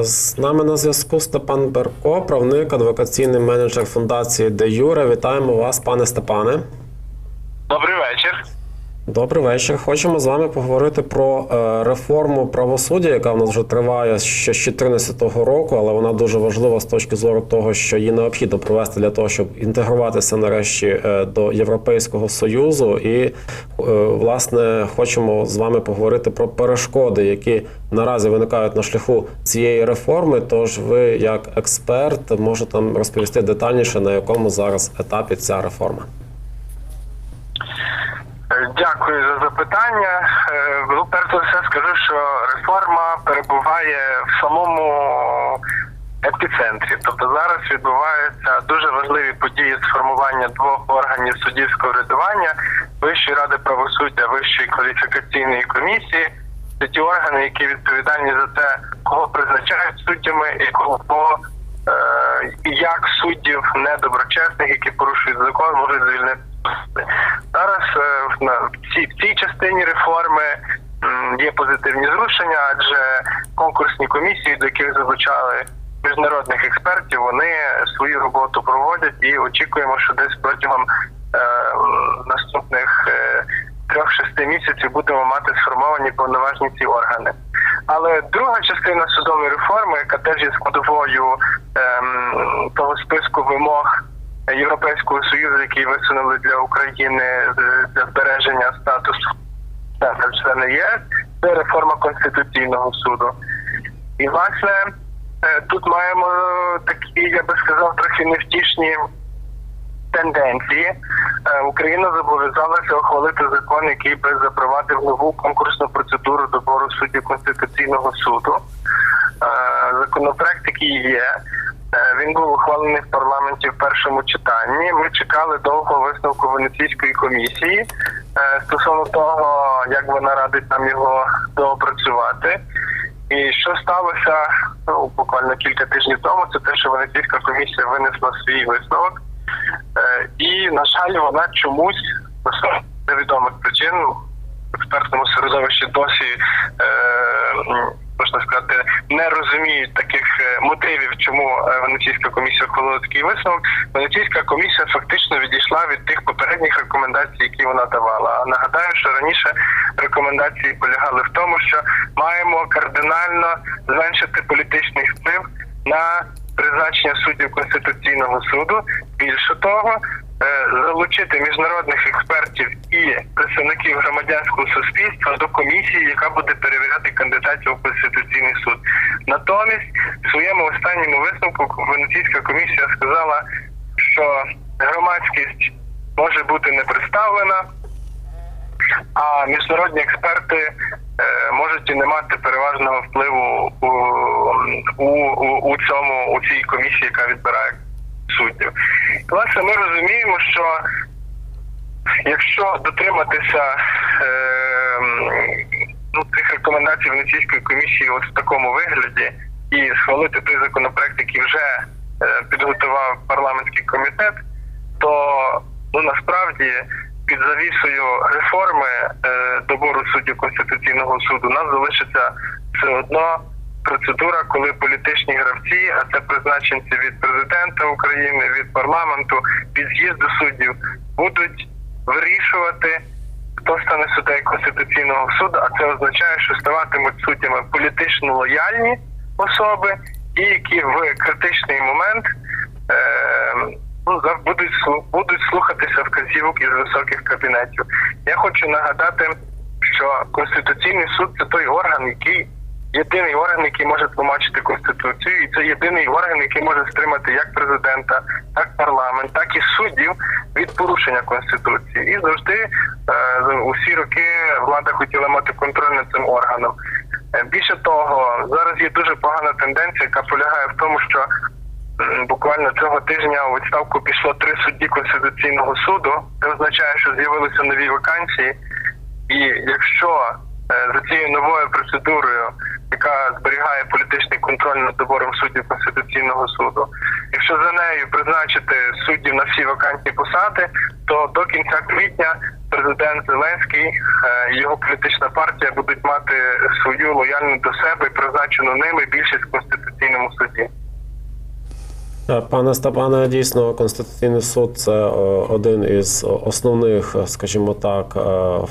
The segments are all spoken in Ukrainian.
З нами на зв'язку Степан Берко, правник, адвокаційний менеджер фундації Де Юре. Вітаємо вас, пане Степане. Добрий вечір. Хочемо з вами поговорити про е, реформу правосуддя, яка в нас вже триває ще з 2014 року, але вона дуже важлива з точки зору того, що її необхідно провести для того, щоб інтегруватися нарешті е, до Європейського союзу. І е, власне хочемо з вами поговорити про перешкоди, які наразі виникають на шляху цієї реформи. Тож ви, як експерт, можете нам розповісти детальніше, на якому зараз етапі ця реформа. Дякую за запитання. Е, Ну, перш за все скажу, що реформа перебуває в самому епіцентрі. Тобто зараз відбуваються дуже важливі події з формування двох органів суддівського врядування Вищої ради правосуддя, Вищої кваліфікаційної комісії. Це ті органи, які відповідальні за те, кого призначають суддями і кого як суддів недоброчесних, які порушують закон, можуть звільнити. Зараз е, в- цій, частині реформи є позитивні зрушення, адже конкурсні комісії, до яких залучали міжнародних експертів, вони свою роботу проводять і очікуємо, що десь протягом е, наступних е, трьох-шести місяців будемо мати сформовані повноважні ці органи. Але друга частина судової реформи, яка теж є складовою ем, того списку вимог Європейського союзу, який висунули для України для збереження статусу члена ЄС, це реформа конституційного суду. І власне е, тут маємо такі, я би сказав, трохи невтішні тенденції. Е, Україна зобов'язалася ухвалити закон, який би запровадив нову конкурсну процедуру добору суддів Конституційного суду. Е, Законопроект, який є, е, він був ухвалений в парламенті в першому читанні. Ми чекали довго висновку Венеційської комісії стосовно того, як вона радить нам його доопрацювати. І що сталося ну, буквально кілька тижнів тому, це те, що Венеційська комісія винесла свій висновок. Е, І, на жаль, вона чомусь з невідомих причин в експертному середовищі досі е, можна сказати не розуміють таких е, мотивів, чому Венеційська комісія ухвалила такий висновок. Венеційська комісія фактично відійшла від тих попередніх рекомендацій, які вона давала. А нагадаю, що раніше рекомендації полягали в тому, що маємо кардинально зменшити політичний вплив на призначення суддів Конституційного суду. Більше того, е, залучити міжнародних експертів і представників громадянського суспільства до комісії, яка буде перевіряти кандидатів у Конституційний суд. Натомість, в своєму останньому висновку Венеційська комісія сказала, що громадськість може бути не представлена, а міжнародні експерти е, можуть і не мати переважного впливу у, у, у, цьому у цій комісії, яка відбирає суддів. Власне, ми розуміємо, що якщо дотриматися е, ну, цих рекомендацій Венеційської комісії от в такому вигляді і схвалити той законопроект, який вже е, підготував парламентський комітет, то ну насправді під завісою реформи е, добору суддів Конституційного суду нас залишиться все одно процедура, коли політичні гравці, а це призначенці від президента України, від парламенту, від з'їзду суддів, будуть вирішувати. Хто стане суддею Конституційного суду, а це означає, що ставатимуть суддями політично лояльні особи, і які в критичний момент е, ну, будуть будуть слухатися вказівок із високих кабінетів. Я хочу нагадати, що Конституційний суд це той орган, який єдиний орган, який може тлумачити конституцію, і це єдиний орган, який може стримати як президента, так парламент, так і суддів від порушення конституції. І завжди е, усі роки влада хотіла мати контроль над цим органом. Е, Більше того, зараз є дуже погана тенденція, яка полягає в тому, що буквально цього тижня у відставку пішло три судді конституційного суду. Це означає, що з'явилися нові вакансії. І якщо е, за цією новою процедурою, яка зберігає політичний контроль над добором суддів Конституційного суду, якщо за нею призначити суддів на всі вакантні посади, то до кінця квітня президент Зеленський е, і його політична партія будуть мати свою лояльну до себе і призначену ними більшість в конституційному суді. Е, Пане Степане, дійсно, Конституційний суд це е, один із основних, е, скажімо так,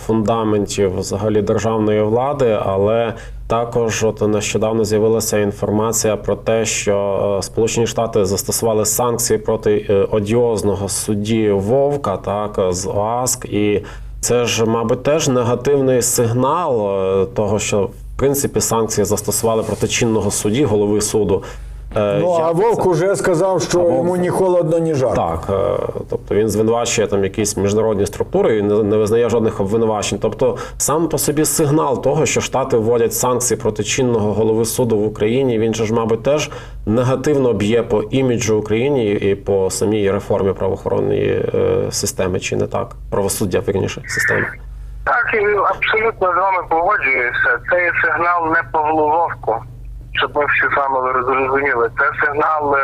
фундаментів взагалі державної влади, але також от нещодавно з'явилася інформація про те, що Сполучені Штати застосували санкції проти одіозного судді Вовка, так з ОАСК, і це ж, мабуть, теж негативний сигнал того, що в принципі санкції застосували проти чинного судді, голови суду. Е, Ну а Вовк це- уже сказав, що Вовк- йому ні холодно, ні жарко. так, е, тобто він звинувачує там якісь міжнародні структури і не, визнає жодних обвинувачень. Тобто, сам по собі сигнал того, що Штати вводять санкції проти чинного голови суду в Україні, він же ж, мабуть, теж негативно б'є по іміджу України і по самій реформі правоохоронної е, системи, чи не так? Правосуддя, вірніше, системи. Так, і абсолютно з вами погоджуюся. Це є сигнал не Павлу Вовку, щоб ми всі з вами розуміли. Це сигнал е,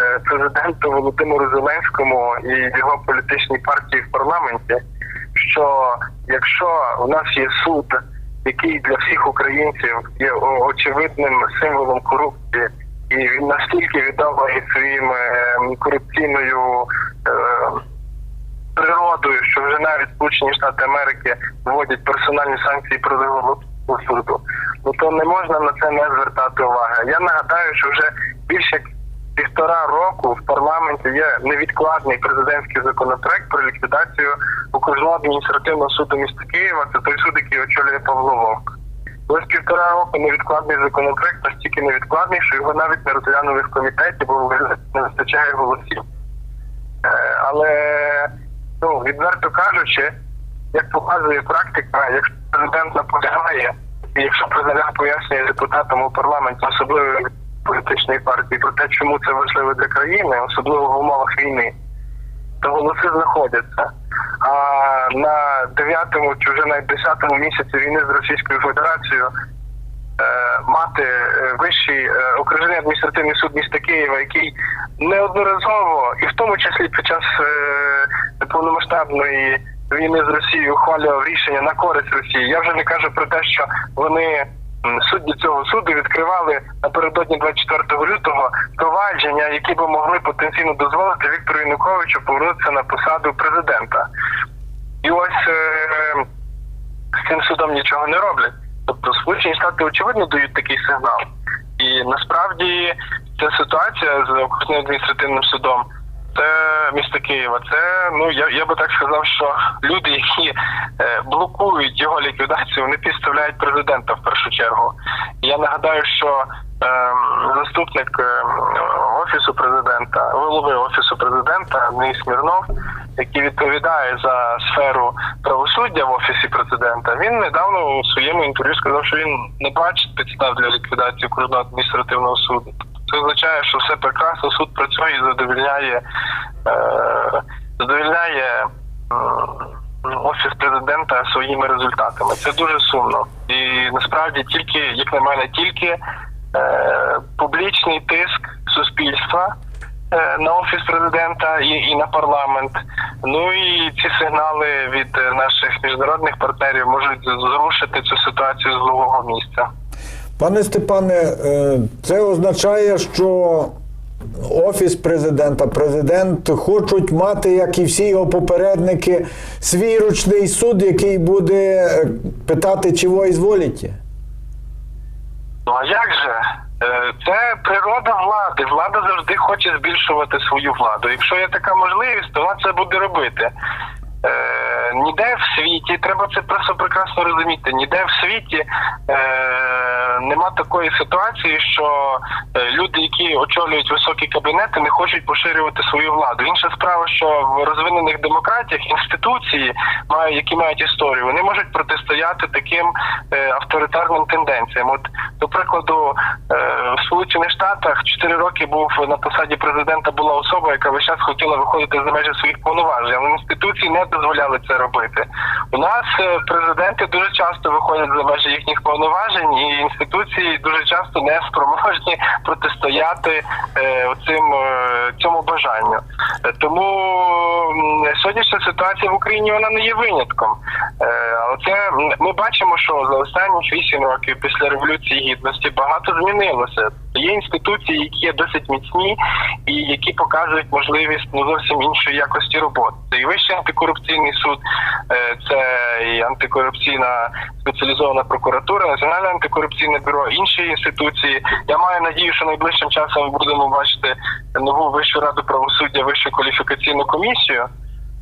е, президенту Володимиру Зеленському і його політичній партії в парламенті. Що якщо у нас є суд, який для всіх українців є очевидним символом корупції, і він настільки відомий своїм е, корупційною. Природою, що вже навіть Сполучені Штати Америки вводять персональні санкції проти головного суду, ну то не можна на це не звертати уваги. Я нагадаю, що вже більше півтора року в парламенті є невідкладний президентський законопроект про ліквідацію окружного адміністративного суду міста Києва. Це той суд, який очолює Павло Вовк. Ось півтора року невідкладний законопроект настільки невідкладний, що його навіть не розглянули в комітеті, бо не вистачає голосів. Е, але ну відверто кажучи, як показує практика, якщо президент наполягає, і якщо президент пояснює депутатам у парламенті, особливо політичної партії, про те, чому це важливо для країни, особливо в умовах війни, то голоси знаходяться. А на 9-му чи вже навіть 10-му місяці війни з Російською Федерацією е, мати е, вищий е, окружний адміністративний суд міста Києва, який неодноразово, і в тому числі під час повномасштабної війни з Росією ухвалював рішення на користь Росії. Я вже не кажу про те, що вони судді цього суду відкривали напередодні 24 лютого провадження, які би могли потенційно дозволити Віктору Януковичу повернутися на посаду президента. І ось е, з цим судом нічого не роблять. Тобто Сполучені Штати очевидно дають такий сигнал. І насправді ця ситуація з окружним адміністративним судом це місто Києва. Це ну я, я би так сказав, що люди, які е, блокують його ліквідацію, вони підставляють президента в першу чергу. Я нагадаю, що ем, заступник ем, офісу президента, голови офісу президента Андрій Смірнов, який відповідає за сферу правосуддя в офісі президента, він недавно у своєму інтерв'ю сказав, що він не бачить підстав для ліквідації окружного адміністративного суду. Це означає, що все прекрасно, суд працює і задовільняє, е, задовільняє офіс президента своїми результатами. Це дуже сумно. І насправді тільки, як на мене, тільки е, публічний тиск суспільства е, на офіс президента і, і на парламент. Ну і ці сигнали від е, наших міжнародних партнерів можуть зрушити цю ситуацію з нового місця. Пане Степане, е, це означає, що Офіс президента, президент хочуть мати, як і всі його попередники, свій ручний суд, який буде е, питати, чого ізволіте. Ну а як же? Е, Це природа влади. Влада завжди хоче збільшувати свою владу. Якщо є така можливість, то вона це буде робити. Е, ніде в світі, треба це просто прекрасно розуміти. Ніде в світі е, нема такої ситуації, що е, люди, які очолюють високі кабінети, не хочуть поширювати свою владу. Інша справа, що в розвинених демократіях інституції, які мають історію, вони можуть протистояти таким е, авторитарним тенденціям. От, до прикладу, е, в Сполучених Штатах 4 роки був на посаді президента була особа, яка весь час хотіла виходити за межі своїх повноважень, але інституції не дозволяли це робити. У нас е, президенти дуже часто виходять за межі їхніх повноважень, і інституції дуже часто не спроможні протистояти цим е, цьому бажанню. Е, Тому сьогоднішня ситуація в Україні вона не є винятком. Е, Але це ми бачимо, що за останні 8 років після революції гідності багато змінилося. Є інституції, які є досить міцні і які показують можливість ну зовсім іншої якості роботи. І вищий антикорупційний суд, е, це і антикорупційна спеціалізована прокуратура, національне антикорупційне бюро, інші інституції. Я маю надію, що найближчим часом ми будемо бачити нову вищу раду правосуддя, вищу кваліфікаційну комісію.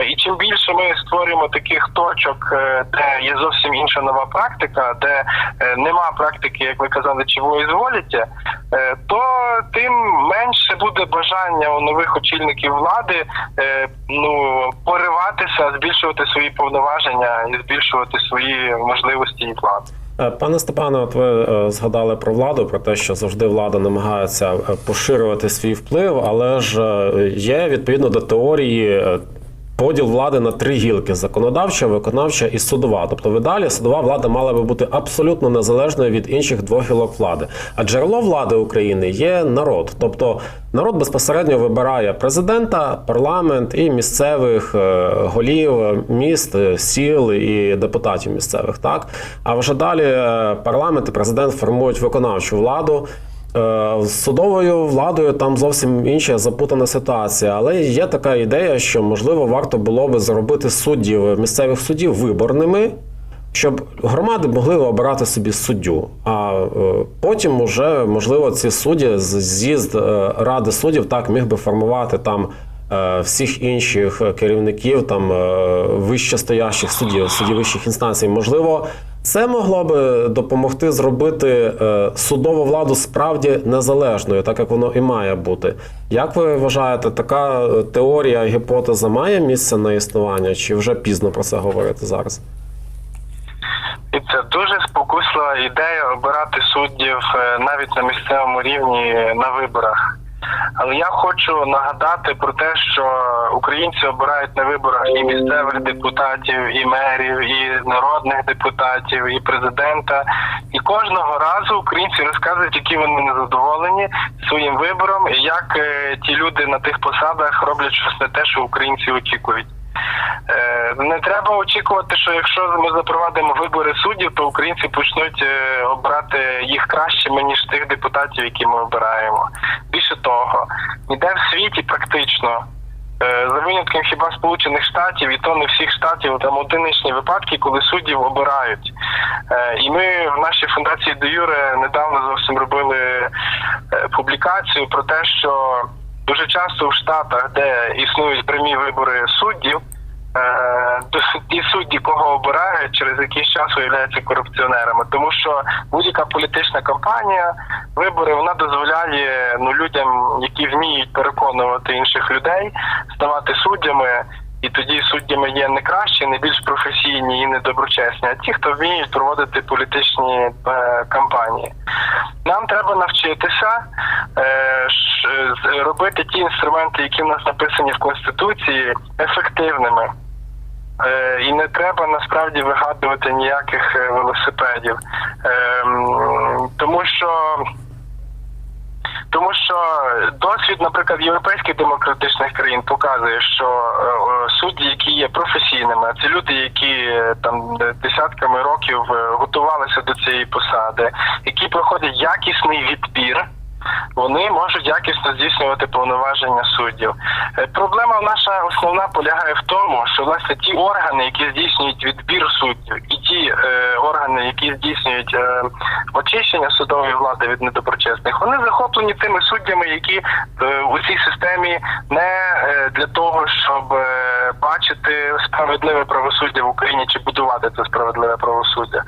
І чим більше ми створюємо таких точок, е, де є зовсім інша нова практика, де е, нема практики, як ви казали, чого зволіття, е, то тим менше буде бажання у нових очільників влади ну пориватися, збільшувати свої повноваження і збільшувати свої можливості і влади. Е, Пане Степане, от ви згадали про владу, про те, що завжди влада намагається поширювати свій вплив, але ж є відповідно до теорії. Поділ влади на три гілки: законодавча, виконавча і судова. Тобто, в ідеалі судова влада мала би бути абсолютно незалежною від інших двох гілок влади. А джерело влади України є народ. Тобто народ безпосередньо вибирає президента, парламент і місцевих е, голів міст, е, сіл і депутатів місцевих. Так а вже далі е, парламент і президент формують виконавчу владу. Е, З судовою владою там зовсім інша запутана ситуація, але є така ідея, що можливо варто було би зробити суддів місцевих суддів виборними, щоб громади могли обирати собі суддю. А е, потім уже можливо ці судді з'їзд е, ради суддів так міг би формувати там. е, Всіх інших керівників там е, вищестоящих суддів, суддів вищих інстанцій, можливо, це могло би допомогти зробити е, судову владу справді незалежною, так як воно і має бути. Як ви вважаєте, така е, теорія, гіпотеза має місце на існування, чи вже пізно про це говорити зараз? І це дуже спокуслива ідея обирати суддів е, навіть на місцевому рівні на виборах. Але я хочу нагадати про те, що українці обирають на виборах і місцевих депутатів, і мерів, і народних депутатів, і президента. І кожного разу українці розказують, які вони незадоволені своїм вибором, і як е, ті люди на тих посадах роблять щось не те, що українці очікують. Е, Не треба очікувати, що якщо ми запровадимо вибори суддів, то українці почнуть е, обрати їх кращими ніж тих депутатів, які ми обираємо. Більше того, ніде в світі практично. е, За винятком хіба Сполучених Штатів, і то не всіх штатів, там одиничні випадки, коли суддів обирають. І ми в нашій фундації Де Юре недавно зовсім робили публікацію про те, що дуже часто в штатах, де існують прямі вибори суддів, е, ті судді, кого обирають, через якийсь час виявляються корупціонерами, тому що будь-яка політична кампанія, вибори, вона дозволяє ну людям, які вміють переконувати інших людей, ставати суддями. І тоді суддями є не кращі, не більш професійні і не доброчесні, а ті, хто вміють проводити політичні е, кампанії. Нам треба навчитися е, ш- робити ті інструменти, які в нас написані в конституції, ефективними. Е, І не треба насправді вигадувати ніяких е, велосипедів, Ем, тому що. Тому що досвід, наприклад, європейських демократичних країн показує, що е, судді, які є професійними, це люди, які е, там десятками років е, готувалися до цієї посади, які проходять якісний відбір. Вони можуть якісно здійснювати повноваження суддів. Е, Проблема наша основна полягає в тому, що власне ті органи, які здійснюють відбір суддів, і ті е, органи, які здійснюють е, очищення судової влади від недоброчесних, вони захоплені тими суддями, які е, у цій системі не е, для того, щоб е, бачити справедливе правосуддя в Україні чи будувати це справедливе правосуддя.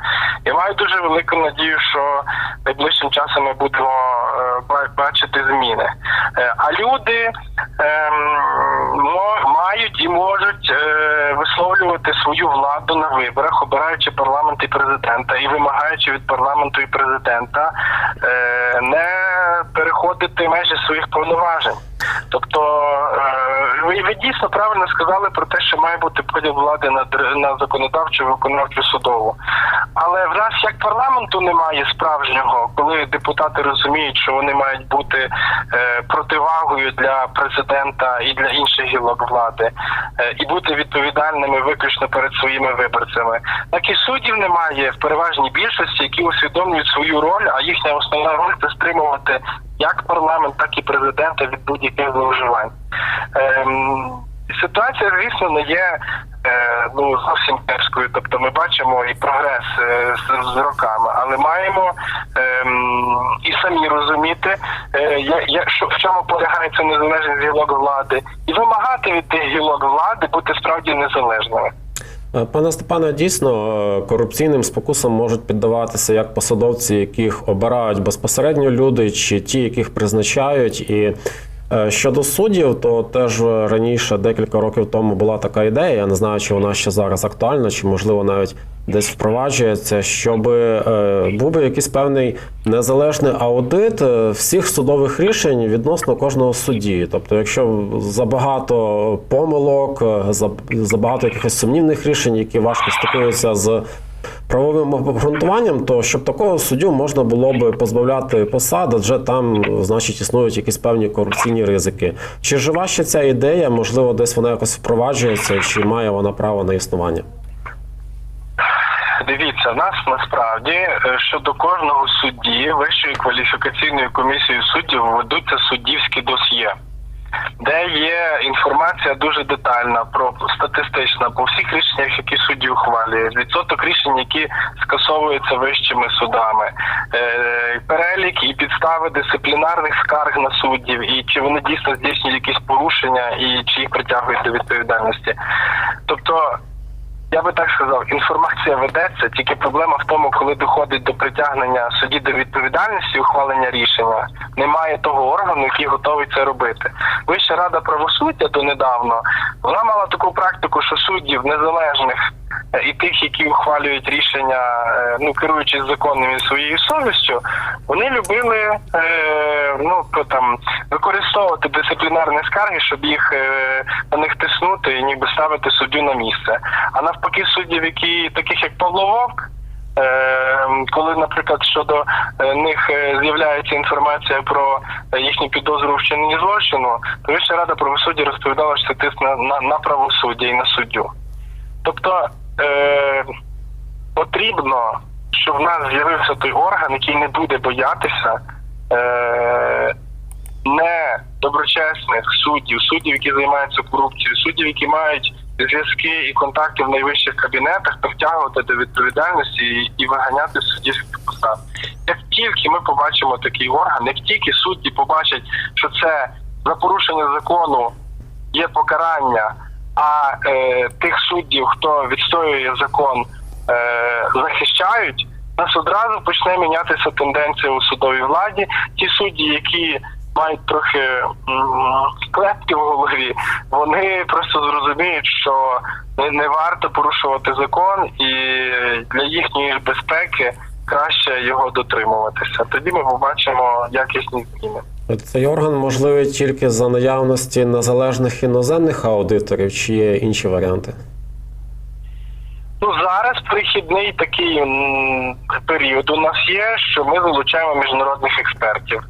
Я маю дуже велику надію, що найближчим часом ми будемо е, бачити зміни. Е, А люди ем, мають і можуть е, висловлювати свою владу на виборах, обираючи парламент і президента, і вимагаючи від парламенту і президента е, не переходити межі своїх повноважень. Тобто е, ви, ви дійсно правильно сказали про те, що має бути поділ влади на, на законодавчу, виконавчу, судову. Але в нас як парламенту немає справжнього, коли депутати розуміють, що вони мають бути е, противагою для президента і для інших гілок влади, е, і бути відповідальними виключно перед своїми виборцями. Так і суддів немає в переважній більшості, які усвідомлюють свою роль, а їхня основна роль це стримувати як парламент, так і президента від будь-яких зловживань. Ем, ситуація, звісно, не є е, ну зовсім кепською. Тобто ми бачимо і прогрес е, з, з роками, але маємо ем, і самі розуміти, е, я, що в чому полягає ця незалежність гілок влади, і вимагати від тих гілок влади бути справді незалежними. Е, Пане Степане, дійсно е, корупційним спокусам можуть піддаватися як посадовці, яких обирають безпосередньо люди, чи ті, яких призначають. І щодо суддів, то теж раніше, декілька років тому, була така ідея. Я не знаю, чи вона ще зараз актуальна, чи можливо навіть десь впроваджується, щоб е, був би якийсь певний незалежний аудит е, всіх судових рішень відносно кожного судді. Тобто, якщо забагато помилок, е, за- забагато якихось сумнівних рішень, які важко стикуються з правовим обґрунтуванням, то щоб такого суддю можна було би позбавляти посад, адже там, значить, існують якісь певні корупційні ризики. Чи жива ще ця ідея? Можливо, десь вона якось впроваджується, чи має вона право на існування? Дивіться, нас насправді е, щодо кожного судді Вищої кваліфікаційної комісії суддів ведуться суддівські досьє, де є інформація дуже детальна про статистична по всіх рішеннях, які судді ухвалюють, відсоток рішень, які скасовуються вищими судами, е, перелік і підстави дисциплінарних скарг на суддів, і чи вони дійсно здійснюють якісь порушення, і чи їх притягують до відповідальності. Тобто я би так сказав, інформація ведеться, тільки проблема в тому, коли доходить до притягнення судді до відповідальності, ухвалення рішення, немає того органу, який готовий це робити. Вища рада правосуддя донедавна вона мала таку практику, що суддів незалежних і тих, які ухвалюють рішення, е, ну керуючись законом і своєю совістю, вони любили е, ну то там використовувати дисциплінарні скарги, щоб їх е, на них тиснути і ніби ставити суддю на місце. А навпаки, суддів, які таких як Павло Вовк. Коли, наприклад, щодо них з'являється інформація про їхню підозру у вчиненні злочину, то Вища рада правосуддя розповідала, що це тиск на, на, на правосуддя і на суддю. Тобто е, потрібно, щоб в нас з'явився той орган, який не буде боятися е, не доброчесних суддів, суддів, які займаються корупцією, суддів, які мають зв'язки і контакти в найвищих кабінетах, притягувати до відповідальності і, і виганяти суддівських посад. Як тільки ми побачимо такий орган, як тільки судді побачать, що це за порушення закону є покарання, а е, тих суддів, хто відстоює закон, е, захищають, нас одразу почне мінятися тенденція у судовій владі. Ті судді, які мають трохи клепки в голові, вони просто зрозуміють, що не, варто порушувати закон, і для їхньої безпеки краще його дотримуватися. Тоді ми побачимо якісні зміни. Цей орган можливий тільки за наявності незалежних іноземних аудиторів, чи є інші варіанти? Ну зараз перехідний такий період у нас є, що ми залучаємо міжнародних експертів.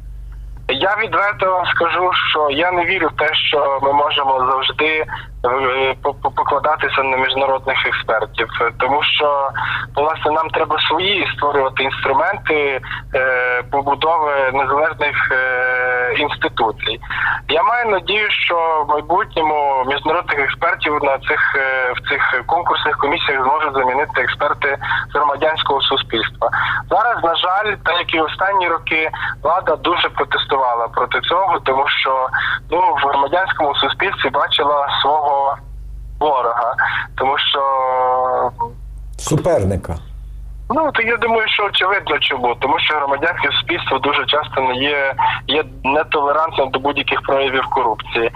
Я відверто вам скажу, що я не вірю в те, що ми можемо завжди покладатися на міжнародних експертів, Е, тому що власне нам треба свої створювати інструменти е, побудови незалежних е, інституцій. Я маю надію, що в майбутньому міжнародних експертів на цих е, в цих конкурсних комісіях зможуть замінити експерти громадянського суспільства. Зараз, на жаль, так як і останні роки, влада дуже протестувала проти цього, тому що ну в громадянському суспільстві бачила свого ворога, тому що Суперника. Ну то я думаю, що очевидно чому, тому що громадянське суспільство дуже часто не є, є нетолерантним до будь-яких проявів корупції.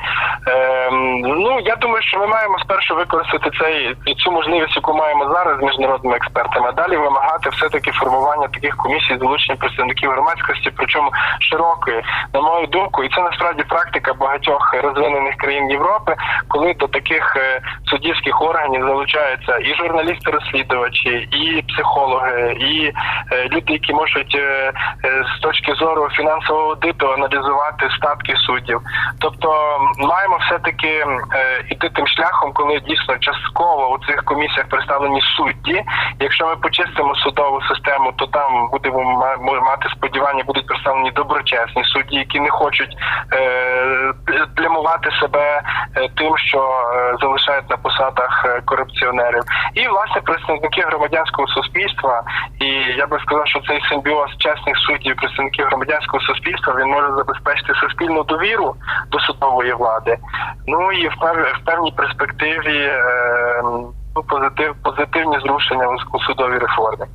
Ем, ну я думаю, що ми маємо спершу використати цей цю можливість, яку маємо зараз з міжнародними експертами, а далі вимагати все таки формування таких комісій залучення представників громадськості, причому широкої, на мою думку, і це насправді практика багатьох розвинених країн Європи, коли до таких е, суддівських органів залучаються і журналісти-розслідувачі, і психологи, і е, люди, які можуть е, е, з точки зору фінансового аудиту аналізувати статки суддів. Тобто маємо все таки іти тим шляхом, коли дійсно частково у цих комісіях представлені судді. Якщо ми почистимо судову систему, то там будемо ма- мати сподівання, будуть представлені доброчесні судді, які не хочуть плямувати себе тим, що залишають на посадах корупціонерів, і власне представники громадянського суспільства. І я би сказав, що цей симбіоз чесних суддів, представників громадянського суспільства, він може забезпечити суспільну довіру до судової влади. Ну і в пев- в певній перспективі е, ну, позитив, позитивні зрушення у судовій реформі.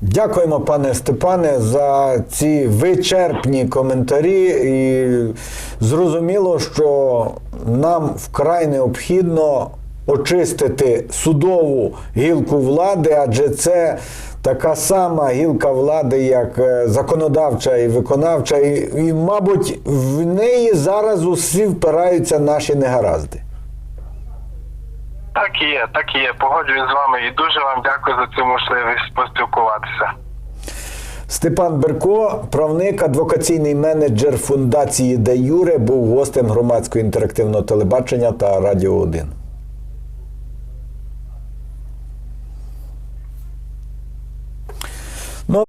Дякуємо, пане Степане, за ці вичерпні коментарі. І зрозуміло, що нам вкрай необхідно очистити судову гілку влади, адже це така сама гілка влади, як е, законодавча і виконавча, і, і мабуть, в неї зараз усі впираються наші негаразди. Так і є, так і є. Погоджуюсь з вами і дуже вам дякую за цю можливість поспілкуватися. Степан Берко, правник, адвокаційний менеджер фундації Де Юре, був гостем громадського інтерактивного телебачення та Радіо 1. Ну,